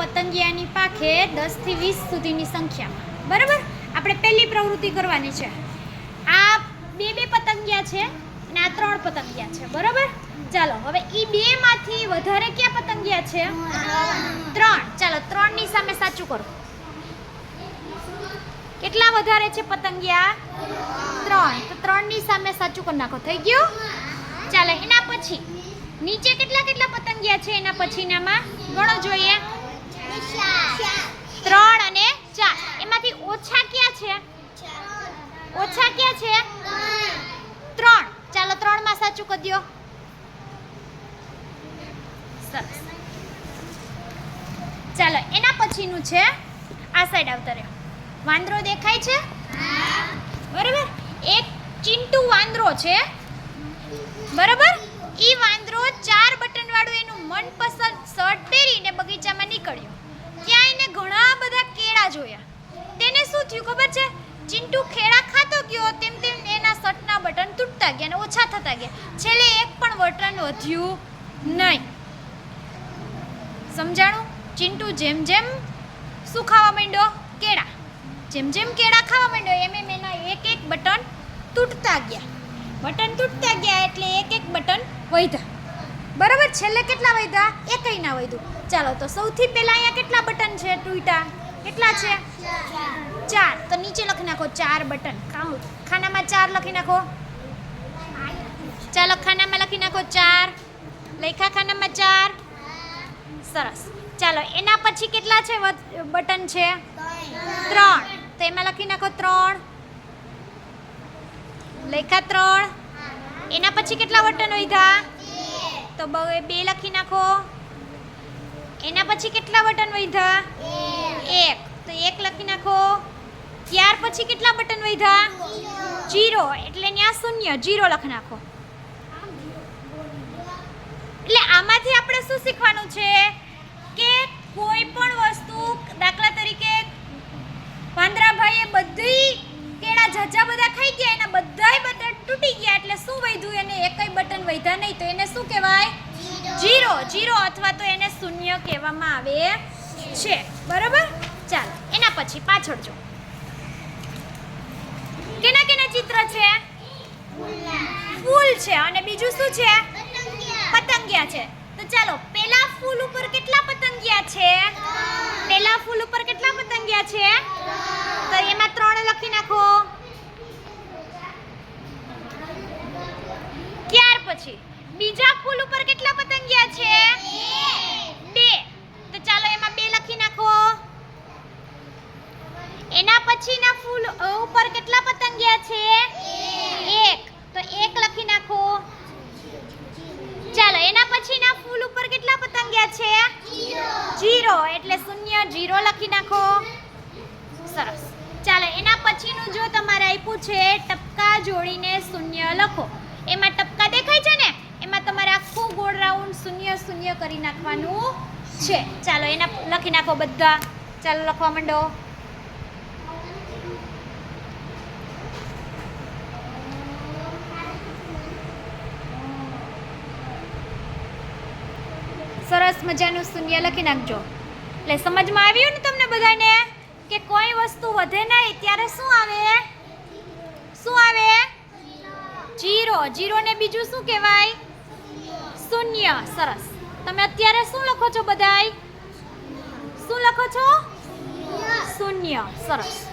પતંગિયાની પાખે દસથી વીસ સુધીની સંખ્યામાં. બરાબર? આપણે પહેલી પ્રવૃત્તિ કરવાની છે. આ બે બે પતંગિયા છે અને આ ત્રણ પતંગિયા છે. બરાબર? ચાલો, હવે એ બેમાંથી વધારે ક્યાં પતંગિયા છે? ત્રણ. ચાલો, ત્રણની સામે સાચું કરો. કેટલા વધારે છે પતંગિયા? ત્રણ. તો ત્રણની સામે સાચું કરી નાખો. થઈ ગયું? ચાલો, એના પછી નીચે કેટલા કેટલા પતંગિયા છે? એના પછીનામાં ગણો જોઈએ ત્રણ અને ચાર એમાંથી ઓછા ક્યાં છે ઓછા ક્યાં છે ત્રણ ચાલો સાચું સરસ. ચાલો એના પછીનું છે આ સાઈડ આવતા રહ્યો. વાંદરો દેખાય છે? બરાબર? એક ચિંટુ વાંદરો છે. બરાબર? ઈ વાંદરો ચાર બટન વાળું એનું મનપસંદ શર્ટ પહેરીને બગીચામાં નીકળ્યો. ત્યાં એને ઘણા બધા કેળા જોયા. તેને શું થયું ખબર છે? ચિંટુ ખેડા ખાતો ગયો તેમ તેમ એના શર્ટના બટન ગયા અને ઓછા થતા ગયા. છેલ્લે એક પણ બટન વધ્યું નહીં. સમજાણું? ચિંટુ જેમ જેમ શું ખાવા માંડ્યો? કેળા. જેમ જેમ કેળા ખાવા માંડ્યો, એમ એમ એના એક એક બટન તૂટતા ગયા. બટન તૂટતા ગયા એટલે એક એક બટન વધ્યા. બરાબર? છેલ્લે કેટલા વધ્યા? એકય ના વધ્યું. ચાલો, તો સૌથી પહેલા અહીંયા કેટલા બટન છે તૂટ્યા? કેટલા છે? ચાર. તો નીચે લખી નાખો ચાર બટન. ખાનામાં ચાર લખી નાખો. લખી નાખો ચાર. લેખા ખાનામાં ચાર. સરસ. ચાલો, એના પછી કેટલા છે બટન છે? ત્રણ. તો એમાં લખી નાખો ત્રણ. લેખા ત્રણ. એના પછી કેટલા બટન વધ્યા તો બ- લખી નાખો. એના પછી કેટલા બટન વધ્યા એક. તો એક લખી નાખો. ત્યાર પછી કેટલા બટન વધ્યા જીરો. એટલે ત્યાં શૂન્ય. જીરો લખી નાખો એટલે આમાંથી આપણે શું શીખવાનું છે? કે કોઈ પણ વસ્તુ દાખલા તરીકે વાંદરાભાઈએ બધી કેળા ઝાઝા બધા ખાઈ ગયા એના બધાય બટન તૂટી ગયા એટલે શું વધ્યું? એને એકય બટન વધ્યા નહીં. તો એને શું કહેવાય? જીરો. જીરો. અથવા તો એને શૂન્ય કહેવામાં આવે છે. બરાબર? ચાલો એના પછી પાછળ જો. કેના કેના ચિત્ર છે? ફૂલ છે. અને બીજું શું છે? પતંગિયા છે. તો ચાલો, પેલા ફૂલ ઉપર કેટલા પતંગિયા છે? પેલા ફૂલ ઉપર કેટલા પતંગિયા છે? તો એમાં ત્રણ લખી નાખો. ત્યાર પછી, બીજા ફૂલ ઉપર કેટલા પતંગિયા છે? બે. તો ચાલો, એમાં બે લખી નાખો. એના પછીના ફૂલ ઉપર કેટલા પતંગિયા છે? એક. તો એક લખી નાખો. ચાલો, એના પછીના કેટલા પતંગિયા છે? જીરો. એટલે શૂન્ય જીરો લખી નાખો. સરસ. ચાલો એના પછીનું જો તમારે આપ્યું છે ટપકા જોડીને શૂન્ય લખો. એમાં ટપકા દેખાય છે ને? એમાં તમારે આખું ગોળ રાઉન્ડ શૂન્ય શૂન્ય કરી નાખવાનું છે. ચાલો એના લખી નાખો બધા. ચાલો લખવા માંડો. સરસ મજાનું શૂન્ય લખી નાખજો. એટલે સમજમાં આવ્યું ને તમને બધાને કે કોઈ વસ્તુ વધે નહીં, ત્યારે શું આવે? શું આવે? જીરો. જીરો ને બીજું શું કહેવાય? શૂન્ય. સરસ. તમે અત્યારે શું લખો છો બધાય? શું લખો છો? શૂન્ય. સરસ.